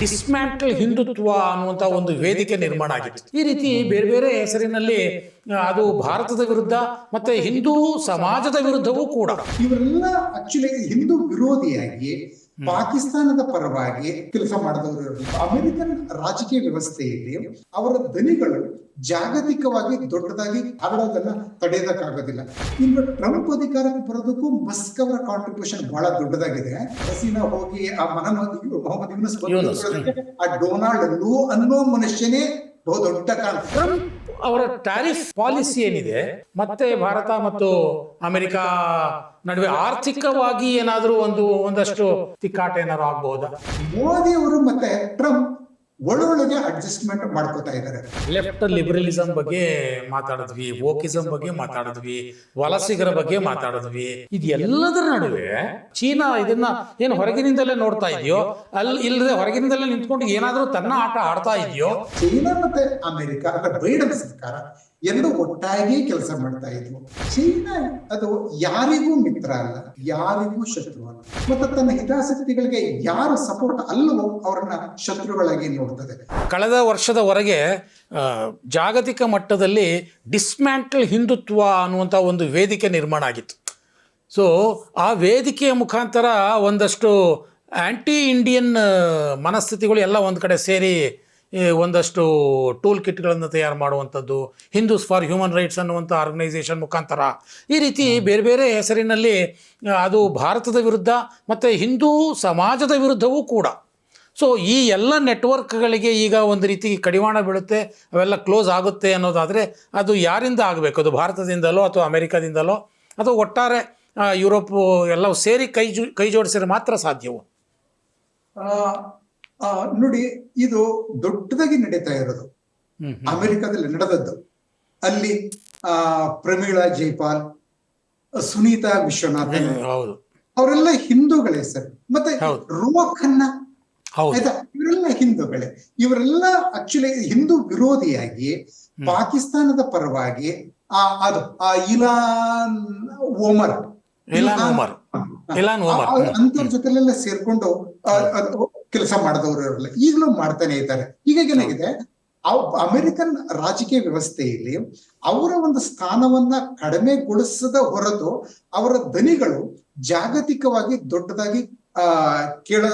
Dismantle Hindutva ಅನ್ನುವಂತ ಒಂದು ವೇದಿಕೆ ನಿರ್ಮಾಣ ಆಗಿತ್ತು. ಈ ರೀತಿ ಬೇರೆ ಬೇರೆ ಹೆಸರಿನಲ್ಲಿ ಅದು ಭಾರತದ ವಿರುದ್ಧ ಮತ್ತೆ ಹಿಂದೂ ಸಮಾಜದ ವಿರುದ್ಧವೂ ಕೂಡ. ಇವರೆಲ್ಲ ಆಕ್ಚುಲಿ ಹಿಂದೂ ವಿರೋಧಿಯಾಗಿ ಪಾಕಿಸ್ತಾನದ ಪರವಾಗಿ ಕೆಲಸ ಮಾಡಿದವರು. ಅಮೆರಿಕನ್ ರಾಜಕೀಯ ವ್ಯವಸ್ಥೆಯಲ್ಲಿ ಅವರ ದನಿಗಳು ಜಾಗತಿಕವಾಗಿ ದೊಡ್ಡದಾಗಿ ಹರಡೋದನ್ನ ತಡೆಯೋದಕ್ಕಾಗೋದಿಲ್ಲ. ಇನ್ನು ಟ್ರಂಪ್ ಅಧಿಕಾರಕ್ಕೆ ಬರೋದಕ್ಕೂ ಮಸ್ಕ್ ಅವರ ಕಾಂಟ್ರಿಬ್ಯೂಷನ್ ಬಹಳ ದೊಡ್ಡದಾಗಿದೆ. ಹಸೀನಾ ಹೋಗಿ ಆ ಮಹಮ್ಮದ್ ಮೊಹಮ್ಮದ್ ಯೂನುಸ್ ಆ ಡೊನಾಲ್ಡ್ ಲೂ ಅನ್ನೋ ಮನುಷ್ಯನೇ ಬಹುದೊಡ್ಡ ಟ್ರಂಪ್ ಅವರ ಟ್ಯಾರಿಫ್ ಪಾಲಿಸಿ ಏನಿದೆ ಮತ್ತೆ ಭಾರತ ಮತ್ತು ಅಮೆರಿಕ ನಡುವೆ ಆರ್ಥಿಕವಾಗಿ ಏನಾದರೂ ಒಂದು ಒಂದಷ್ಟು ತಿಕ್ಕಾಟ ಏನಾದ್ರು ಆಗ್ಬಹುದಾ? ಮೋದಿ ಅವರು ಮತ್ತೆ ಟ್ರಂಪ್ ಒಳೊಳಗೆ ಅಡ್ಜಸ್ಟ್ಮೆಂಟ್ ಮಾಡ್ಕೋತಾ ಇದ್ದಾರೆ ಲೆಫ್ಟ್ ಲಿಬರಲಿಸಂ ಬಗ್ಗೆ ಮಾತಾಡಿದ್ವಿ ಓಕಿಸಂ ಬಗ್ಗೆ ಮಾತಾಡಿದ್ವಿ ವಲಸಿಗರ ಬಗ್ಗೆ ಮಾತಾಡಿದ್ವಿ. ಇದೆಲ್ಲದರ ನಡುವೆ ಚೀನಾ ಇದನ್ನ ಏನು ಹೊರಗಿನಿಂದಲೇ ನೋಡ್ತಾ ಇದೆಯೋ ಅಲ್ಲಿ ಇಲ್ಲದೆ ಹೊರಗಿನಿಂದಲೇ ನಿಂತ್ಕೊಂಡು ಏನಾದರೂ ತನ್ನ ಆಟ ಆಡ್ತಾ ಇದೆಯೋ? ಚೀನಾ ಮತ್ತೆ ಅಮೆರಿಕ ಅಂದ್ರೆ ಬೈಡನ್ ಸರ್ಕಾರ ಎರಡು ಒಟ್ಟಾಗಿ ಕೆಲಸ ಮಾಡ್ತಾ ಇದ್ವು. ಚೀನಾ ಅದು ಯಾರಿಗೂ ಮಿತ್ರ ಅಲ್ಲ, ಯಾರಿಗೂ ಶತ್ರು ಅಲ್ಲ. ಮತ್ತೆ ತನ್ನ ಹಿತಾಸಕ್ತಿಗಳಿಗೆ ಯಾರು ಸಪೋರ್ಟ್ ಅಲ್ಲವೋ ಅವರನ್ನ ಶತ್ರುಗಳಾಗಿ ನೋಡ್ತದೆ. ಕಳೆದ ವರ್ಷದವರೆಗೆ ಜಾಗತಿಕ ಮಟ್ಟದಲ್ಲಿ ಡಿಸ್ಮ್ಯಾಂಟಲ್ ಹಿಂದುತ್ವ ಅನ್ನುವಂಥ ಒಂದು ವೇದಿಕೆ ನಿರ್ಮಾಣ ಆಗಿತ್ತು. ಸೊ ಆ ವೇದಿಕೆಯ ಮುಖಾಂತರ ಒಂದಷ್ಟು ಆ್ಯಂಟಿ ಇಂಡಿಯನ್ ಮನಸ್ಥಿತಿಗಳು ಎಲ್ಲ ಒಂದು ಕಡೆ ಸೇರಿ ಒಂದಷ್ಟು ಟೂಲ್ ಕಿಟ್ಗಳನ್ನು ತಯಾರು ಮಾಡುವಂಥದ್ದು ಹಿಂದೂಸ್ ಫಾರ್ ಹ್ಯೂಮನ್ ರೈಟ್ಸ್ ಅನ್ನುವಂಥ ಆರ್ಗನೈಸೇಷನ್ ಮುಖಾಂತರ. ಈ ರೀತಿ ಬೇರೆ ಬೇರೆ ಹೆಸರಿನಲ್ಲಿ ಅದು ಭಾರತದ ವಿರುದ್ಧ ಮತ್ತು ಹಿಂದೂ ಸಮಾಜದ ವಿರುದ್ಧವೂ ಕೂಡ. ಸೊ ಈ ಎಲ್ಲ ನೆಟ್ವರ್ಕ್ಗಳಿಗೆ ಈಗ ಒಂದು ರೀತಿ ಕಡಿವಾಣ ಬೀಳುತ್ತೆ ಅವೆಲ್ಲ ಕ್ಲೋಸ್ ಆಗುತ್ತೆ ಅನ್ನೋದಾದರೆ ಅದು ಯಾರಿಂದ ಆಗಬೇಕು? ಅದು ಭಾರತದಿಂದಲೋ ಅಥವಾ ಅಮೆರಿಕದಿಂದಲೋ? ಅಥವಾ ಒಟ್ಟಾರೆ ಯುರೋಪ್ ಎಲ್ಲವೂ ಸೇರಿ ಕೈ ಜೋ ಕೈ ಜೋಡಿಸಿದ್ರೆ ಮಾತ್ರ ಸಾಧ್ಯವು? ಆ, ನೋಡಿ ಇದು ದೊಡ್ಡದಾಗಿ ನಡೀತಾ ಇರೋದು. ಅಮೆರಿಕಾದಲ್ಲಿ ನಡೆದದ್ದು. ಅಲ್ಲಿ ಆ ಪ್ರಮೀಳಾ ಜೈಪಾಲ್ ಸುನೀತಾ ವಿಶ್ವನಾಥನ್ ಹೌದು. ಅವರೆಲ್ಲ ಹಿಂದೂಗಳೇ ಸರ್. ಮತ್ತೆ ರೋಖನ್ನ ಖನ್ನ ಆಯ್ತಾ? ಇವರೆಲ್ಲ ಹಿಂದೂಗಳೇ. ಇವರೆಲ್ಲ ಆಕ್ಚುಲಿ ಹಿಂದೂ ವಿರೋಧಿಯಾಗಿ ಪಾಕಿಸ್ತಾನದ ಪರವಾಗಿ ಆ ಅದು ಆ Ilhan Omar. Ilhan Omar. Ilhan Omar. ಅಂತವ್ರ ಜೊತೆಲೆಲ್ಲ ಸೇರ್ಕೊಂಡು ಕೆಲಸ ಮಾಡಿದವರು ಇರಲ್ಲ. ಈಗಲೂ ಮಾಡ್ತಾನೆ ಇದ್ದಾರೆ. ಈಗ ಏನಾಗಿದೆ? ಅಮೆರಿಕನ್ ರಾಜಕೀಯ ವ್ಯವಸ್ಥೆಯಲ್ಲಿ ಅವರ ಒಂದು ಸ್ಥಾನವನ್ನ ಕಡಿಮೆಗೊಳಿಸದ ಹೊರತು ಅವರ ದನಿಗಳು ಜಾಗತಿಕವಾಗಿ ದೊಡ್ಡದಾಗಿ ಆ ಕೇಳ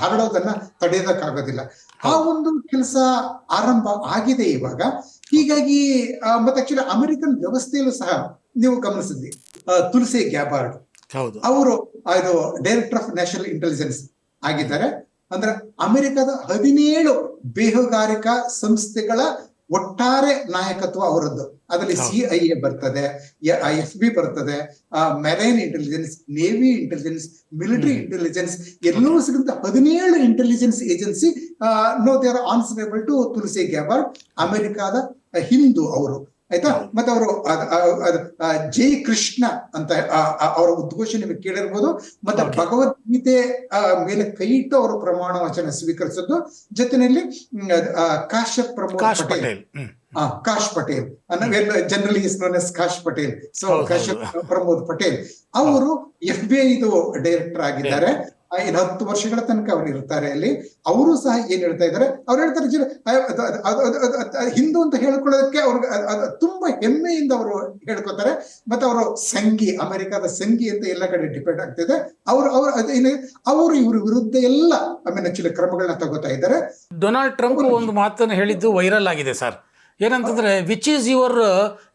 ಹರಡೋದನ್ನ ತಡೆಯೋದಕ್ಕಾಗೋದಿಲ್ಲ. ಆ ಒಂದು ಕೆಲಸ ಆರಂಭ ಆಗಿದೆ ಇವಾಗ. ಹೀಗಾಗಿ ಮತ್ತೆ ಆಕ್ಚುಲಿ ಅಮೆರಿಕನ್ ವ್ಯವಸ್ಥೆಯಲ್ಲೂ ಸಹ ನೀವು ಗಮನಿಸಿದ್ವಿ ತುಲ್ಸಿ ತುಳಸಿ ಗ್ಯಾಬಾರ್ಡ್. ಹೌದು. ಅವರು ಇದು ಡೈರೆಕ್ಟರ್ ಆಫ್ ನ್ಯಾಷನಲ್ ಇಂಟೆಲಿಜೆನ್ಸ್ ಆಗಿದ್ದಾರೆ ಅಂದ್ರೆ ಅಮೆರಿಕದ ಹದಿನೇಳು ಬೇಹುಗಾರಿಕಾ ಸಂಸ್ಥೆಗಳ ಒಟ್ಟಾರೆ ನಾಯಕತ್ವ ಅವರದ್ದು. ಅದರಲ್ಲಿ ಸಿ ಐ ಎ ಬರ್ತದೆ ಎಫ್ ಬಿ ಬರ್ತದೆ marine intelligence navy intelligence military intelligence ಎಲ್ಲೂ ಸಿಗುತ್ತೆ ಹದಿನೇಳು intelligence agency no they are answerable to Tulsi Gabbard ಅಮೆರಿಕಾದ ಹಿಂದೂ ಅವರು. ಆಯ್ತಾ? ಮತ್ತೆ ಅವರು ಜೈ ಕೃಷ್ಣ ಅಂತ ಅವರ ಉದ್ಘೋಷ ನಿಮಗೆ ಕೇಳಿರ್ಬೋದು. ಮತ್ತೆ ಭಗವದ್ಗೀತೆ ಮೇಲೆ ಕೈ ಇಟ್ಟು ಅವರು ಪ್ರಮಾಣ ವಚನ ಸ್ವೀಕರಿಸಿದ್ದು. ಜೊತೆಯಲ್ಲಿ Kashyap Pramod Patel. Kash Patel. Generally is known as Kash Patel. So ಕಾಶ್ಯ Kashyap Pramod Patel. ಅವರು ಎಫ್ ಬಿ ಐದು ಡೈರೆಕ್ಟರ್ ಆಗಿದ್ದಾರೆ. ಇನ್ನು ಹತ್ತು ವರ್ಷಗಳ ತನಕ ಅವರು ಇರ್ತಾರೆ ಅಲ್ಲಿ ಅವರು ಸಹ ಏನ್ ಹೇಳ್ತಾ ಇದ್ದಾರೆ? ಅವ್ರು ಹೇಳ್ತಾರೆ ಹಿಂದೂ ಅಂತ ಹೇಳ್ಕೊಳ್ಳೋದಕ್ಕೆ ಅವ್ರಿಗೆ ತುಂಬಾ ಹೆಮ್ಮೆಯಿಂದ ಅವರು ಹೇಳ್ಕೊತಾರೆ. ಮತ್ತೆ ಅವರು ಸಂಗಿ ಅಮೆರಿಕದ ಸಂಗಿ ಅಂತ ಎಲ್ಲ ಕಡೆ ಡಿಪೆಂಡ್ ಆಗ್ತಿದೆ. ಅವರು ಅವರು ಅವರು ಇವ್ರ ವಿರುದ್ಧ ಎಲ್ಲ ಆಮೇಲೆ ಆಕ್ಚುಲಿ ಕ್ರಮಗಳನ್ನ ತಗೋತಾ ಇದ್ದಾರೆ. ಡೊನಾಲ್ಡ್ ಟ್ರಂಪ್ ಒಂದು ಮಾತನ್ನು ಹೇಳಿದ್ದು ವೈರಲ್ ಆಗಿದೆ ಸರ್. ಏನಂತಂದ್ರೆ which is your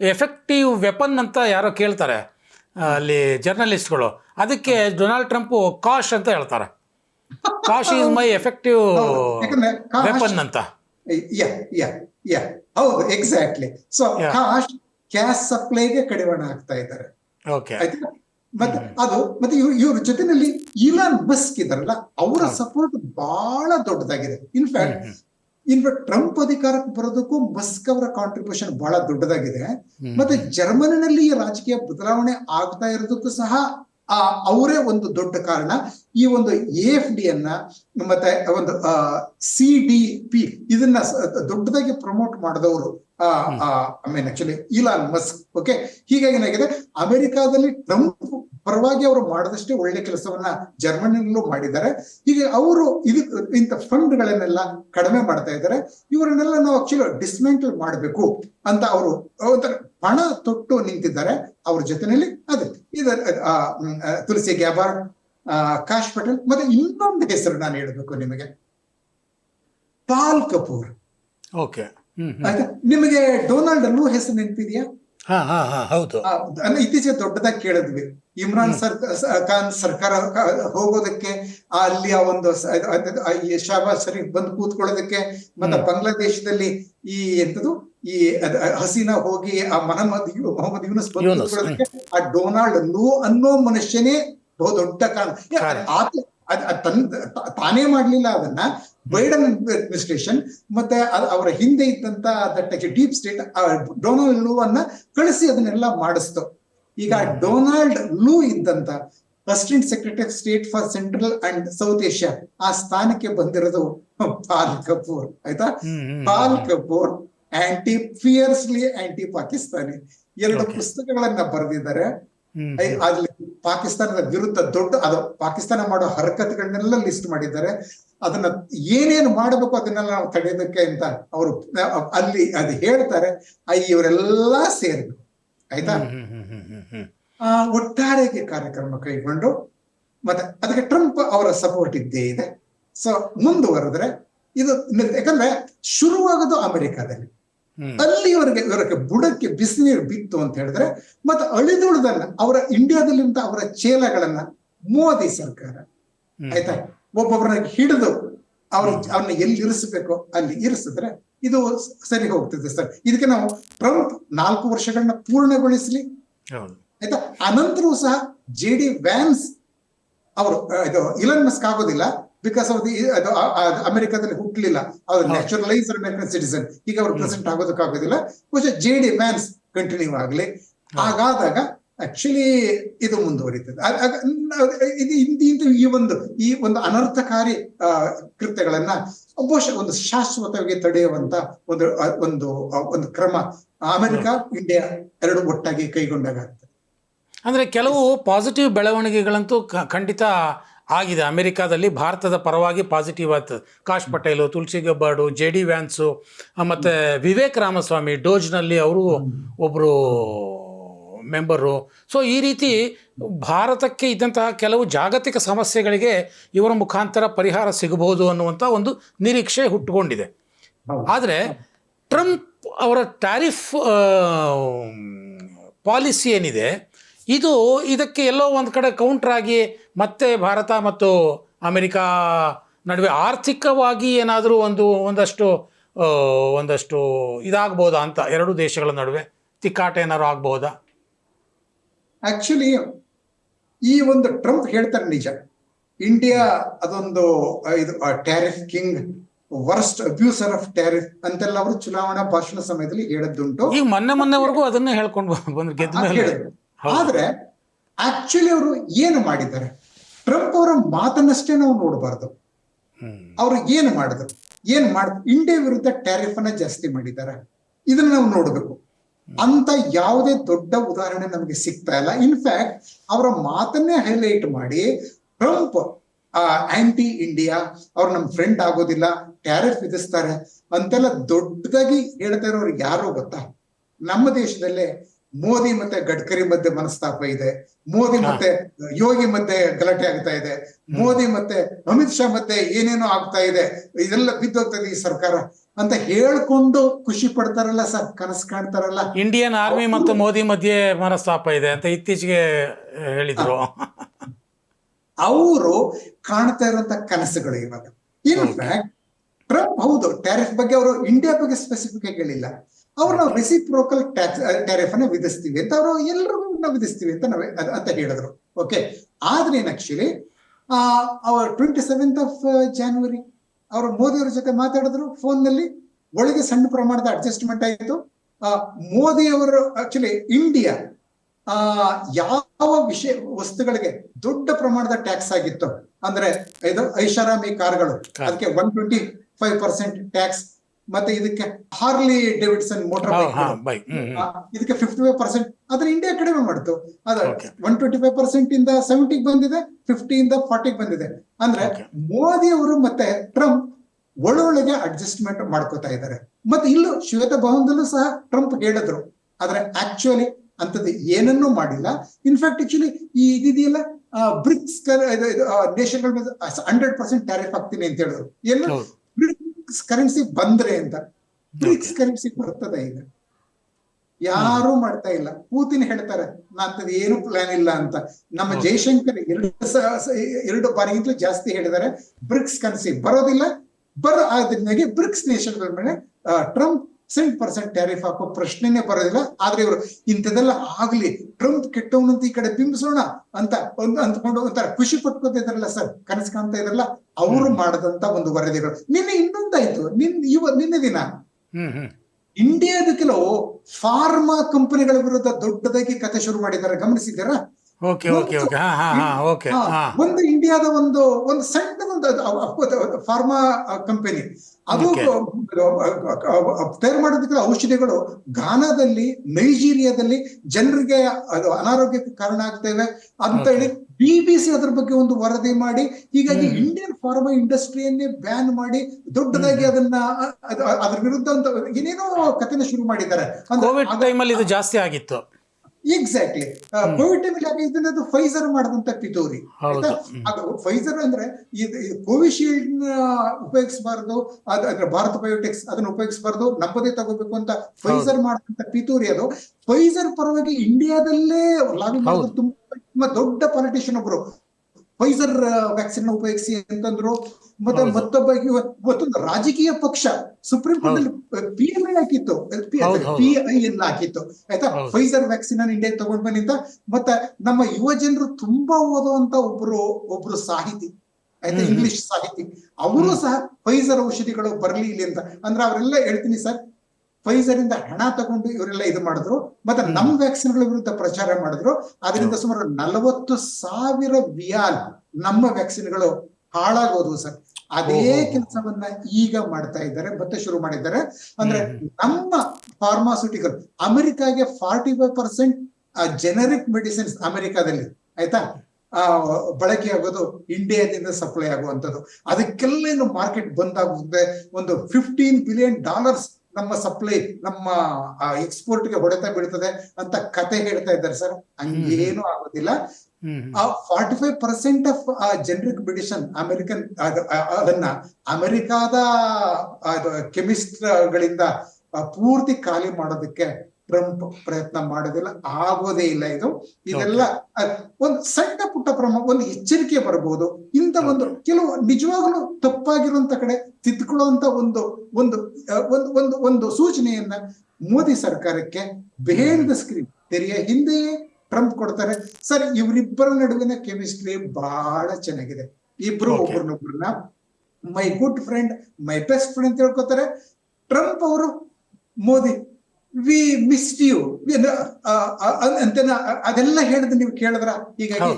effective weapon ಅಂತ ಯಾರೋ ಕೇಳ್ತಾರೆ. ಅಲ್ಲಿ ಜರ್ನಲಿಸ್ಟ್ಗಳು ಅದಕ್ಕೆ ಡೊನಾಲ್ಡ್ ಟ್ರಂಪ್ ಕಾಶ್ ಅಂತ ಹೇಳ್ತಾರೆ. Kash is my effective weapon ಅಂತ. Yeah yeah yeah. ಹೌದು ಎಕ್ಸಾಕ್ಟ್ಲಿ ಸೊ. ಕಾಶ್ ಗ್ಯಾಸ್ ಸಪ್ಲೈಗೆ ಕಡಿವಾಣ ಆಗ್ತಾ ಇದ್ದಾರೆ. ಓಕೆ ಆಯ್ತಾ? ಮತ್ತೆ ಅದು ಮತ್ತೆ ಇವ್ರ ಇವ್ರ ಜೊತೆನಲ್ಲಿ ಇಲಾನ್ ಮಸ್ಕ್ ಇದಾರಲ್ಲ ಅವರ ಸಪೋರ್ಟ್ ಬಹಳ ದೊಡ್ಡದಾಗಿದೆ. ಇನ್ಫ್ಯಾಕ್ಟ್ ಇನ್ಫ್ಯಾಕ್ಟ್ ಟ್ರಂಪ್ ಅಧಿಕಾರಕ್ಕೆ ಬರೋದಕ್ಕೂ ಮಸ್ಕ್ ಅವರ ಕಾಂಟ್ರಿಬ್ಯೂಷನ್ ಬಹಳ ದೊಡ್ಡದಾಗಿದೆ. ಮತ್ತೆ ಜರ್ಮನಿನಲ್ಲಿ ಈ ರಾಜಕೀಯ ಬದಲಾವಣೆ ಆಗ್ತಾ ಇರೋದಕ್ಕೂ ಸಹ ಆ ಅವರೇ ಒಂದು ದೊಡ್ಡ ಕಾರಣ. ಈ ಒಂದು ಎ ಎಫ್ ಡಿ ಅನ್ನ ಮತ್ತೆ ಒಂದು ಸಿ ಡಿ ಪಿ ಇದನ್ನ ದೊಡ್ಡದಾಗಿ ಪ್ರಮೋಟ್ ಮಾಡಿದವರು I mean actually Elon Musk okay ಹೀಗಾಗಿ ಏನಾಗಿದೆ? ಅಮೆರಿಕಾದಲ್ಲಿ ಟ್ರಂಪ್ ಪರವಾಗಿ ಅವರು ಮಾಡದಷ್ಟೇ ಒಳ್ಳೆ ಕೆಲಸವನ್ನ ಜರ್ಮನಿಯಲ್ಲೂ ಮಾಡಿದ್ದಾರೆ. ಹೀಗೆ ಅವರು ಇದು ಇಂಥ ಫಂಡ್ಗಳನ್ನೆಲ್ಲ ಕಡಿಮೆ ಮಾಡ್ತಾ ಇದ್ದಾರೆ. ಇವರನ್ನೆಲ್ಲ ನಾವು ಆಕ್ಚುಲಿ ಡಿಸ್ಮೆಂಟಲ್ ಮಾಡಬೇಕು ಅಂತ ಅವರು ಒಂಥರ ಪಣ ತೊಟ್ಟು ನಿಂತಿದ್ದಾರೆ ಅವ್ರ ಜೊತೆನಲ್ಲಿ ಅದೇ ಇದು ತುಳಸಿ ಗ್ಯಾಬಾರ್ ಕಾಶ್ ಪಟೇಲ್ ಮತ್ತೆ ಇನ್ನೊಂದು ಹೆಸರು ನಾನು ಹೇಳಬೇಕು ನಿಮಗೆ. ಪಾಲ್ ಕಪೂರ್. ಓಕೆ. ಆಯ್ತಾ? ನಿಮಗೆ ಡೊನಾಲ್ಡ್ ಲೂ ಹೆಸರು ನೆನಪಿದೆಯಾ? ಹೌದು. ಅಲ್ಲ, ಇತ್ತೀಚೆಗೆ ದೊಡ್ಡದಾಗಿ ಕೇಳಿದ್ವಿ. ಇಮ್ರಾನ್ ಸರ್ ಖಾನ್ ಸರ್ಕಾರ ಹೋಗೋದಕ್ಕೆ ಅಲ್ಲಿ ಆ ಒಂದು ಶಹಬಾಜ್ ಶರೀಫ್ ಬಂದು ಕೂತ್ಕೊಳ್ಳೋದಕ್ಕೆ ಮತ್ತೆ ಬಾಂಗ್ಲಾದೇಶದಲ್ಲಿ ಈ ಎಂತದು? ಈ ಹಸೀನಾ ಹೋಗಿ ಆ ಮಹಮ್ಮದ್ ಮೊಹಮ್ಮದ್ ಯೂನಸ್ ಬಂದು ಕೂತ್ಕೊಳ್ಳೋದಕ್ಕೆ ಆ ಡೊನಾಲ್ಡ್ ಲೂ ಅನ್ನೋ ಮನುಷ್ಯನೇ ಬಹುದೊಡ್ಡ ಕಾರಣ. ಆತ ತನ್- ಮಾಡ್ಲಿಲ್ಲ ಅದನ್ನ ಬೈಡನ್ ಅಡ್ಮಿನಿಸ್ಟ್ರೇಷನ್ ಮತ್ತೆ ಅವರ ಹಿಂದೆ ಇದ್ದಂತ ದಟ್ಟಕ್ಕೆ ಡೀಪ್ ಸ್ಟೇಟ್ ಡೊನಾಲ್ಡ್ ಲೂ ಅನ್ನ ಕಳಿಸಿ ಅದನ್ನೆಲ್ಲ ಮಾಡಿಸ್ತು. ಈಗ ಡೊನಾಲ್ಡ್ ಲೂ ಇದ್ದಂತ assistant secretary of state for central and south Asia ಆ ಸ್ಥಾನಕ್ಕೆ ಬಂದಿರೋದು ಪಾಲ್ ಕಪೂರ್ ಆಯ್ತಾ? Paul Kapoor anti fiercely anti Pakistani ಎರಡು ಪುಸ್ತಕಗಳನ್ನ ಬರೆದಿದ್ದಾರೆ. ಅಲ್ಲಿ ಪಾಕಿಸ್ತಾನದ ವಿರುದ್ಧ ದೊಡ್ಡ ಅದು ಪಾಕಿಸ್ತಾನ ಮಾಡೋ ಹರಕತ್ಗಳನ್ನೆಲ್ಲ ಲಿಸ್ಟ್ ಮಾಡಿದ್ದಾರೆ. ಅದನ್ನ ಏನೇನು ಮಾಡಬೇಕು ಅದನ್ನೆಲ್ಲ ನಾವು ತಡೆಯೋದಕ್ಕೆ ಅಂತ ಅವರು ಅಲ್ಲಿ ಅದು ಹೇಳ್ತಾರೆ ಇವರೆಲ್ಲ ಸೇರ್ಬೇಕು. ಆಯ್ತಾ. ಆ ಒಟ್ಟಾರೆಗೆ ಕಾರ್ಯಕ್ರಮ ಕೈಗೊಂಡು ಮತ್ತೆ ಅದಕ್ಕೆ ಟ್ರಂಪ್ ಅವರ ಸಪೋರ್ಟ್ ಇದ್ದೇ ಇದೆ. ಸೊ ಮುಂದುವರೆದ್ರೆ ಇದು ಯಾಕಂದ್ರೆ ಶುರುವಾಗೋದು ಅಮೆರಿಕಾದಲ್ಲಿ. ಅಲ್ಲಿವರೆಗೆ ಇವರಿಗೆ ಬುಡಕ್ಕೆ ಬಿಸಿನೀರು ಬಿತ್ತು ಅಂತ ಹೇಳಿದ್ರೆ ಮತ್ತೆ ಅಳಿದುಳಿದನ್ನ ಅವರ ಇಂಡಿಯಾದಲ್ಲಿಂತ ಅವರ ಚೇಲಗಳನ್ನ ಮೋದಿ ಸರ್ಕಾರ. ಆಯ್ತಾ? ಒಬ್ಬೊಬ್ಬರನ್ನ ಹಿಡಿದು ಅವ್ರ ಅವ್ರನ್ನ ಎಲ್ಲಿ ಇರಿಸಬೇಕು ಅಲ್ಲಿ ಇರಿಸಿದ್ರೆ ಇದು ಸರಿ ಹೋಗ್ತದೆ ಸರ್. ಇದಕ್ಕೆ ನಾವು ಟ್ರಂಪ್ ನಾಲ್ಕು ವರ್ಷಗಳನ್ನ ಪೂರ್ಣಗೊಳಿಸ್ಲಿ. ಆಯ್ತಾ? ಅನಂತರವೂ ಸಹ ಜೆ ಡಿ ವ್ಯಾನ್ಸ್ ಅವರು ಇದು ಇಲನ್ ಮಸ್ಕ್ ಆಗೋದಿಲ್ಲ. ಬಿಕಾಸ್ ಆಫ್ ದಿ ಅಮೆರಿಕದಲ್ಲಿ ಹುಟ್ಟಲಿಲ್ಲ ಅವರು. ನ್ಯಾಚುರಲೈಸ್ ಅಮೆರಿಕನ್ ಸಿಟಿಸನ್ ಈಗ ಅವರು ಪ್ರೆಸೆಂಟ್ ಆಗೋದಕ್ಕಾಗೋದಿಲ್ಲ. ಬಹುಶಃ ಜೆ ಡಿ ಮ್ಯಾನ್ಸ್ ಕಂಟಿನ್ಯೂ ಆಗಲಿ. ಹಾಗಾದಾಗ ಆಕ್ಚುಲಿ ಇದು ಮುಂದುವರಿತದೆ. ಇಂತ- ಈ ಒಂದು ಈ ಒಂದು ಅನರ್ಥಕಾರಿ ಕೃತ್ಯಗಳನ್ನ ಬಹುಶಃ ಒಂದು ಶಾಶ್ವತವಾಗಿ ತಡೆಯುವಂತ ಒಂದು ಒಂದು ಒಂದು ಕ್ರಮ ಅಮೆರಿಕ ಇಂಡಿಯಾ ಎರಡು ಒಟ್ಟಾಗಿ ಕೈಗೊಂಡಾಗ ಆಗ್ತದೆ. ಅಂದ್ರೆ ಕೆಲವು ಪಾಸಿಟಿವ್ ಬೆಳವಣಿಗೆಗಳಂತೂ ಖಂಡಿತ ಆಗಿದೆ. ಅಮೆರಿಕಾದಲ್ಲಿ ಭಾರತದ ಪರವಾಗಿ ಪಾಸಿಟಿವ್ ಆಗ್ತದೆ ಕಾಶ್ ಪಟೇಲು ತುಳಸಿ ಗಬ್ಬಾರ್ಡು ಜೆ ಡಿ ವ್ಯಾನ್ಸು ಮತ್ತು ವಿವೇಕ್ ರಾಮಸ್ವಾಮಿ ಡೋಜ್ನಲ್ಲಿ ಅವರು ಒಬ್ಬರು ಮೆಂಬರು. ಸೊ ಈ ರೀತಿ ಭಾರತಕ್ಕೆ ಇದ್ದಂತಹ ಕೆಲವು ಜಾಗತಿಕ ಸಮಸ್ಯೆಗಳಿಗೆ ಇವರ ಮುಖಾಂತರ ಪರಿಹಾರ ಸಿಗಬಹುದು ಅನ್ನುವಂಥ ಒಂದು ನಿರೀಕ್ಷೆ ಹುಟ್ಟುಕೊಂಡಿದೆ. ಆದರೆ ಟ್ರಂಪ್ ಅವರ ಟ್ಯಾರಿಫ್ ಪಾಲಿಸಿ ಏನಿದೆ ಇದು ಇದಕ್ಕೆ ಎಲ್ಲೋ ಒಂದು ಕಡೆ ಕೌಂಟರ್ ಆಗಿ ಮತ್ತೆ ಭಾರತ ಮತ್ತು ಅಮೆರಿಕ ನಡುವೆ ಆರ್ಥಿಕವಾಗಿ ಏನಾದರೂ ಒಂದು ಒಂದಷ್ಟು ಒಂದಷ್ಟು ಇದಾಗ್ಬೋದಾ ಅಂತ ಎರಡು ದೇಶಗಳ ನಡುವೆ? ತಿಕ್ಕಾಟ ಏನಾದ್ರು ಆಗ್ಬೋದಾ? ಆಕ್ಚುಲಿ ಈ ಒಂದು ಟ್ರಂಪ್ ಹೇಳ್ತಾರೆ ನಿಜ. ಇಂಡಿಯಾ ಅದೊಂದು ಇದು tariff king worst abuser of tariff ಅಂತೆಲ್ಲ ಅವರು ಚುನಾವಣಾ ಭಾಷಣ ಸಮಯದಲ್ಲಿ ಹೇಳದ್ದುಂಟು. ಈಗ ಮೊನ್ನೆ ಮೊನ್ನೆವರೆಗೂ ಅದನ್ನೇ ಹೇಳ್ಕೊಂಡು ಬಂದ್ರು ಆದ್ರೆ ಆಕ್ಚುಲಿ ಅವರು ಏನು ಮಾಡಿದ್ದಾರೆ? ಟ್ರಂಪ್ ಅವರ ಮಾತನ್ನಷ್ಟೇ ನಾವು ನೋಡಬಾರ್ದು. ಅವರು ಏನು ಮಾಡಿದ್ರು? ಏನ್ ಮಾಡ ಇಂಡಿಯಾ ವಿರುದ್ಧ ಟ್ಯಾರಿಫ್ ಅನ್ನ ಜಾಸ್ತಿ ಮಾಡಿದ್ದಾರೆ. ಇದನ್ನ ನಾವು ನೋಡಬೇಕು. ಅಂತ ಯಾವುದೇ ದೊಡ್ಡ ಉದಾಹರಣೆ ನಮಗೆ ಸಿಗ್ತಾ ಇಲ್ಲ. ಇನ್ಫ್ಯಾಕ್ಟ್ ಅವರ ಮಾತನ್ನೇ ಹೈಲೈಟ್ ಮಾಡಿ ಟ್ರಂಪ್ ಆಂಟಿ ಇಂಡಿಯಾ ಅವ್ರು ನಮ್ ಫ್ರೆಂಡ್ ಆಗೋದಿಲ್ಲ ಟ್ಯಾರಿಫ್ ವಿಧಿಸ್ತಾರೆ ಅಂತೆಲ್ಲ ದೊಡ್ಡದಾಗಿ ಹೇಳ್ತಾ ಇರೋರು ಯಾರು ಗೊತ್ತಾ? ನಮ್ಮ ದೇಶದಲ್ಲೇ ಮೋದಿ ಮತ್ತೆ ಗಡ್ಕರಿ ಮಧ್ಯೆ ಮನಸ್ತಾಪ ಇದೆ. ಮೋದಿ ಮತ್ತೆ ಯೋಗಿ ಮಧ್ಯೆ ಗಲಾಟೆ ಆಗ್ತಾ ಇದೆ. ಮೋದಿ ಮತ್ತೆ ಅಮಿತ್ ಶಾ ಮತ್ತೆ ಏನೇನೋ ಆಗ್ತಾ ಇದೆ. ಇದೆಲ್ಲ ಬಿದ್ದೋಗ್ತದೆ ಈ ಸರ್ಕಾರ ಅಂತ ಹೇಳ್ಕೊಂಡು ಖುಷಿ ಪಡ್ತಾರಲ್ಲ ಸರ್ ಕನಸು ಕಾಣ್ತಾರಲ್ಲ. ಇಂಡಿಯನ್ ಆರ್ಮಿ ಮತ್ತು ಮೋದಿ ಮಧ್ಯೆ ಮನಸ್ತಾಪ ಇದೆ ಅಂತ ಇತ್ತೀಚೆಗೆ ಹೇಳಿದ್ರು. ಅವರು ಕಾಣ್ತಾ ಇರುವಂತ ಕನಸುಗಳು ಇವಾಗ. ಇನ್ಫ್ಯಾಕ್ಟ್ ಟ್ರಂಪ್ ಹೌದು ಟ್ಯಾರಿಫ್ ಬಗ್ಗೆ ಅವರು ಇಂಡಿಯಾ ಬಗ್ಗೆ ಸ್ಪೆಸಿಫಿಕ್ ಆಗಿ ಹೇಳಿಲ್ಲ. ಅವ್ರು ನಾವು ರೆಸಿಪ್ರೋಕಲ್ ಟ್ಯಾಕ್ಸ್ ಟ್ಯಾರಿಫ್ ಅನ್ನ ವಿಧಿಸ್ತೀವಿ ಅಂತ ಅವರು ಎಲ್ಲರಿಗೂ ನಾವು ವಿಧಿಸ್ತೀವಿ ಅಂತ ನಾವೇ ಅಂತ ಹೇಳಿದ್ರು. ಓಕೆ ಆದ್ರೆ ಏನ್ ಆಕ್ಚುಲಿ ಅವ್ರ ಟ್ವೆಂಟಿ ಸೆವೆಂತ್ ಆಫ್ ಜಾನ್ವರಿ ಅವರು ಮೋದಿ ಅವರ ಜೊತೆ ಮಾತಾಡಿದ್ರು ಫೋನ್ನಲ್ಲಿ. ಒಳಗೆ ಸಣ್ಣ ಪ್ರಮಾಣದ ಅಡ್ಜಸ್ಟ್ಮೆಂಟ್ ಆಯಿತು. ಮೋದಿ ಅವರು ಆಕ್ಚುಲಿ ಇಂಡಿಯಾ ಆ ಯಾವ ವಿಷಯ ವಸ್ತುಗಳಿಗೆ ದೊಡ್ಡ ಪ್ರಮಾಣದ ಟ್ಯಾಕ್ಸ್ ಆಗಿತ್ತು. ಅಂದ್ರೆ ಇದು ಐಷಾರಾಮಿ ಕಾರ್ಗಳು. ಅದಕ್ಕೆ one twenty five percent tax ಮತ್ತೆ ಇದಕ್ಕೆ ಹಾರ್ಲಿ ಡೇವಿಡ್ಸನ್ ಮೋಟರ್ ಬೈಕ್ ಇದಕ್ಕೆ ಫಿಫ್ಟಿ ಫೈವ್ ಪರ್ಸೆಂಟ್ ಆದ್ರೆ ಇಂಡಿಯಾ ಕಡಿಮೆ ಮಾಡ್ತು. ಅದ. ಒನ್ ಟ್ವೆಂಟಿ ಫೈವ್ ಪರ್ಸೆಂಟ್ ಇಂದ ಸೆವೆಂಟಿಗೆ ಬಂದಿದೆ ಫಿಫ್ಟಿ ಇಂದ ಫಾರ್ಟಿಗೆ ಬಂದಿದೆ. ಅಂದ್ರೆ. ಮೋದಿ ಅವರು ಮತ್ತೆ ಟ್ರಂಪ್ ಒಳೊಳಗೆ ಅಡ್ಜಸ್ಟ್ಮೆಂಟ್ ಮಾಡ್ಕೋತಾ ಇದ್ದಾರೆ. ಮತ್ತೆ ಇಲ್ಲೂ ಶ್ವೇತ ಭವನದಲ್ಲೂ ಸಹ ಟ್ರಂಪ್ ಹೇಳಿದ್ರು. ಆದ್ರೆ ಆಕ್ಚುಲಿ ಅಂತದ್ದು ಏನನ್ನೂ ಮಾಡಿಲ್ಲ. ಇನ್ಫ್ಯಾಕ್ಟ್ ಆಕ್ಚುಲಿ ಈ ಇದೆಯಲ್ಲ ಬ್ರಿಕ್ಸ್ ದೇಶಗಳ ಮೇಲೆ ಹಂಡ್ರೆಡ್ ಪರ್ಸೆಂಟ್ ಟ್ಯಾರಿಫ್ ಆಗ್ತೀನಿ ಅಂತ ಹೇಳಿದ್ರು. ಎಲ್ಲ ಕರೆನ್ಸಿ ಬಂದ್ರೆ ಅಂತ. ಬ್ರಿಕ್ಸ್ ಕರೆನ್ಸಿ ಬರ್ತದೆ ಈಗ. ಯಾರು ಮಾಡ್ತಾ ಇಲ್ಲ. ಪೂತಿನ್ ಹೇಳ್ತಾರೆ ನಂತದ್ ಏನು ಪ್ಲಾನ್ ಇಲ್ಲ ಅಂತ. ನಮ್ಮ ಜಯಶಂಕರ್ ಜೈಶಂಕರ್ ಎರಡು ಎರಡು ಬಾರಿಗಿಂತಲೂ ಜಾಸ್ತಿ ಹೇಳಿದ್ದಾರೆ ಬ್ರಿಕ್ಸ್ ಕರೆನ್ಸಿ ಬರೋದಿಲ್ಲ. ಬರೋ ಅದನ್ನಾಗಿ ಬ್ರಿಕ್ಸ್ ನೇಷನ್ಗಳ ಮೇಲೆ ಟ್ರಂಪ್ ಸೆಂಟ್ ಪರ್ಸೆಂಟ್ ಟ್ಯಾರಿಫ್ ಹಾಕೋ ಪ್ರಶ್ನೆನೇ ಬರೋದಿಲ್ಲ. ಆದ್ರೆ ಇವರು ಇಂಥದೆಲ್ಲ ಆಗ್ಲಿ ಟ್ರಂಪ್ ಕೆಟ್ಟವನಂತ ಈ ಕಡೆ ಬಿಂಬಿಸೋಣ ಅಂತ ಒಂದು ಅಂದ್ಕೊಂಡು ಒಂಥರ ಖುಷಿ ಪಟ್ಕೋತಿದ್ರಲ್ಲ ಸರ್ ಕನಸು ಕಾಣ್ತಾ ಇದ್ರಲ್ಲ ಅವರು. ಮಾಡದಂತ ಒಂದು ವರದಿಗಳು. ನಿನ್ನೆ ಇನ್ನೊಂದಾಯ್ತು. ನಿನ್ ಇವ ನಿನ್ನೆ ದಿನ ಇಂಡಿಯಾದ ಕೆಲವು ಫಾರ್ಮಾ ಕಂಪನಿಗಳ ವಿರುದ್ಧ ದೊಡ್ಡದಾಗಿ ಕತೆ ಶುರು ಮಾಡಿದ್ದಾರೆ. ಗಮನಿಸಿದ್ದೀರಾ? ಓಕೆ ಓಕೆ ಓಕೆ ಹಾ ಹಾ ಹಾ ಓಕೆ ಒಂದು ಇಂಡಿಯಾದ ಒಂದು ಒಂದು ಸಣ್ಣದೊಂದು ಫಾರ್ಮಾ ಕಂಪನಿ ಅದು. ತಯಾರು ಮಾಡೋದಕ್ಕೆ ಔಷಧಿಗಳು ಘಾನಾದಲ್ಲಿ ನೈಜೀರಿಯಾದಲ್ಲಿ ಜನರಿಗೆ ಅದು ಅನಾರೋಗ್ಯಕ್ಕೆ ಕಾರಣ ಆಗ್ತೇವೆ ಅಂತ. ಹೇಳಿ ಬಿಬಿಸಿ ಅದ್ರ ಬಗ್ಗೆ ಒಂದು ವರದಿ ಮಾಡಿ ಹೀಗಾಗಿ ಇಂಡಿಯನ್ ಫಾರ್ಮಾ ಇಂಡಸ್ಟ್ರಿಯನ್ನೇ ಬ್ಯಾನ್ ಮಾಡಿ ದೊಡ್ಡದಾಗಿ ಅದನ್ನ ಅದ್ರ ವಿರುದ್ಧ ಅಂತ ಏನೇನೋ ಕಥೆನ ಶುರು ಮಾಡಿದ್ದಾರೆ. ಕೋವಿಡ್ ಟೈಮಲ್ಲಿ ಇದು ಜಾಸ್ತಿ ಆಗಿತ್ತು. ಎಕ್ಸಾಕ್ಟ್ಲಿ ಕೋವಿಡ್ ಟೈಮಲ್ಲಿ ಯಾಕೆ ಇದನ್ನ ಫೈಸರ್ ಮಾಡಿದಂತ ಪಿತೂರಿ. ಆಯ್ತಾ? ಅದು ಫೈಸರ್ ಅಂದ್ರೆ ಕೋವಿಶೀಲ್ಡ್ ಉಪಯೋಗಿಸಬಾರ್ದು ಅಂದ್ರೆ ಭಾರತ ಬಯೋಟೆಕ್ಸ್ ಅದನ್ನ ಉಪಯೋಗಿಸಬಾರ್ದು ನಮ್ಮದೇ ತಗೋಬೇಕು ಅಂತ ಫೈಸರ್ ಮಾಡಿದಂತ ಪಿತೂರಿ ಅದು. ಫೈಸರ್ ಪರವಾಗಿ ಇಂಡಿಯಾದಲ್ಲೇ ಲಾಬಿ ಮಾಡಿದ್ರು ತುಂಬಾ ತುಂಬಾ ದೊಡ್ಡ ಪಾಲಿಟಿಷಿಯನ್ ಒಬ್ರು. ಫೈಸರ್ ವ್ಯಾಕ್ಸಿನ್ ಉಪಯೋಗಿಸಿ ಅಂತಂದ್ರು. ಮತ್ತೆ. ಮತ್ತೊಬ್ಬ ಮತ್ತೊಂದು ರಾಜಕೀಯ ಪಕ್ಷ ಸುಪ್ರೀಂ ಕೋರ್ಟ್ ಅಲ್ಲಿ ಪಿ ಎಂ ಎಲ್ ಹಾಕಿತ್ತು. ಪಿ ಐ ಎಲ್ ಹಾಕಿತ್ತು. ಆಯ್ತಾ. ಫೈಸರ್ ವ್ಯಾಕ್ಸಿನ್ ಅನ್ನು ಇಂಡಿಯಾ ತಗೊಂಡ್ ಬಂದಿದ್ದ ಮತ್ತೆ ನಮ್ಮ ಯುವ ಜನರು ತುಂಬಾ ಓದುವಂತ ಒಬ್ರು ಒಬ್ರು ಸಾಹಿತಿ. ಆಯ್ತಾ? ಇಂಗ್ಲಿಷ್ ಸಾಹಿತಿ. ಅವರು. ಸಹ ಫೈಸರ್ ಔಷಧಿಗಳು ಬರ್ಲಿ ಇಲ್ಲಿ ಅಂತ. ಅಂದ್ರೆ ಅವರೆಲ್ಲ ಹೇಳ್ತೀನಿ ಸರ್ ಫೈಸರ್ ಇಂದ ಹಣ ತಗೊಂಡು ಇವರೆಲ್ಲ ಇದು ಮಾಡಿದ್ರು ಮತ್ತೆ ನಮ್ಮ ವ್ಯಾಕ್ಸಿನ್ಗಳ ವಿರುದ್ಧ ಪ್ರಚಾರ ಮಾಡಿದ್ರು. ಅದರಿಂದ ಸುಮಾರು ನಲವತ್ತು ಸಾವಿರ ವಿಯಾಲ್ ನಮ್ಮ ವ್ಯಾಕ್ಸಿನ್ಗಳು ಹಾಳಾಗೋದು ಸರ್. ಅದೇ. ಕೆಲಸವನ್ನ ಈಗ ಮಾಡ್ತಾ ಇದ್ದಾರೆ ಮತ್ತೆ ಶುರು ಮಾಡಿದ್ದಾರೆ. ಅಂದ್ರೆ ನಮ್ಮ pharmaceutical ಅಮೆರಿಕಾಗೆ forty five percent generic medicines ಅಮೆರಿಕಾದಲ್ಲಿ ಆಯ್ತಾ? ಆ, ಬಳಕೆ ಆಗೋದು ಇಂಡಿಯಾದಿಂದ ಸಪ್ಲೈ ಆಗುವಂತದ್ದು ಅದಕ್ಕೆಲ್ಲ ಏನು ಮಾರ್ಕೆಟ್ ಬಂದಾಗುತ್ತೆ ಒಂದು ಫಿಫ್ಟೀನ್ ಬಿಲಿಯನ್ ಡಾಲರ್ಸ್ ನಮ್ಮ ಸಪ್ಲೈ ನಮ್ಮ ಎಕ್ಸ್ಪೋರ್ಟ್ಗೆ ಹೊಡೆತ ಬೀಳ್ತದೆ ಅಂತ ಕತೆ ಹೇಳ್ತಾ ಇದ್ದಾರೆ ಸರ್. ಹಂಗೇನು ಆಗೋದಿಲ್ಲ. ಆ forty five percent of generic ಬ್ರಿಟಿಷನ್ American ಅದನ್ನ ಅಮೆರಿಕಾದ ಕೆಮಿಸ್ಟ್ ಗಳಿಂದ ಪೂರ್ತಿ ಖಾಲಿ ಮಾಡೋದಕ್ಕೆ ಟ್ರಂಪ್ ಪ್ರಯತ್ನ ಮಾಡೋದಿಲ್ಲ ಆಗೋದೇ ಇಲ್ಲ ಇದು. ಇದೆಲ್ಲ ಒಂದು ಸಣ್ಣ ಪುಟ್ಟ ಪ್ರಮಾಣ ಒಂದು ಎಚ್ಚರಿಕೆ ಬರಬಹುದು ಇಂಥ ಒಂದು ಕೆಲವು ನಿಜವಾಗ್ಲೂ ತಪ್ಪಾಗಿರುವಂತ ಕಡೆ ತಿದ್ಕೊಳ್ಳುವಂತ ಒಂದು ಒಂದು ಒಂದು ಒಂದು ಒಂದು ಸೂಚನೆಯನ್ನ ಮೋದಿ ಸರ್ಕಾರಕ್ಕೆ ಬಿಹೈಂಡ್ ದ ಸ್ಕ್ರೀನ್ ತೆರೆಯ ಹಿಂದೆಯೇ ಟ್ರಂಪ್ ಕೊಡ್ತಾರೆ. ಸರ್ ಇವರಿಬ್ಬರ ನಡುವಿನ ಕೆಮಿಸ್ಟ್ರಿ ಬಹಳ ಚೆನ್ನಾಗಿದೆ. ಇಬ್ರು. ಒಬ್ರನ್ನೊಬ್ರನ್ನ my good friend my best friend ಅಂತ ಹೇಳ್ಕೊತಾರೆ. ಟ್ರಂಪ್ ಅವರು ಮೋದಿ ವಿ ಮಿಸ್ಡ್ ಯು ಅಂತ ಅದೆಲ್ಲ ಹೇಳಿದ ನೀವು ಕೇಳಿದ್ರ? ಹೀಗಾಗಿ.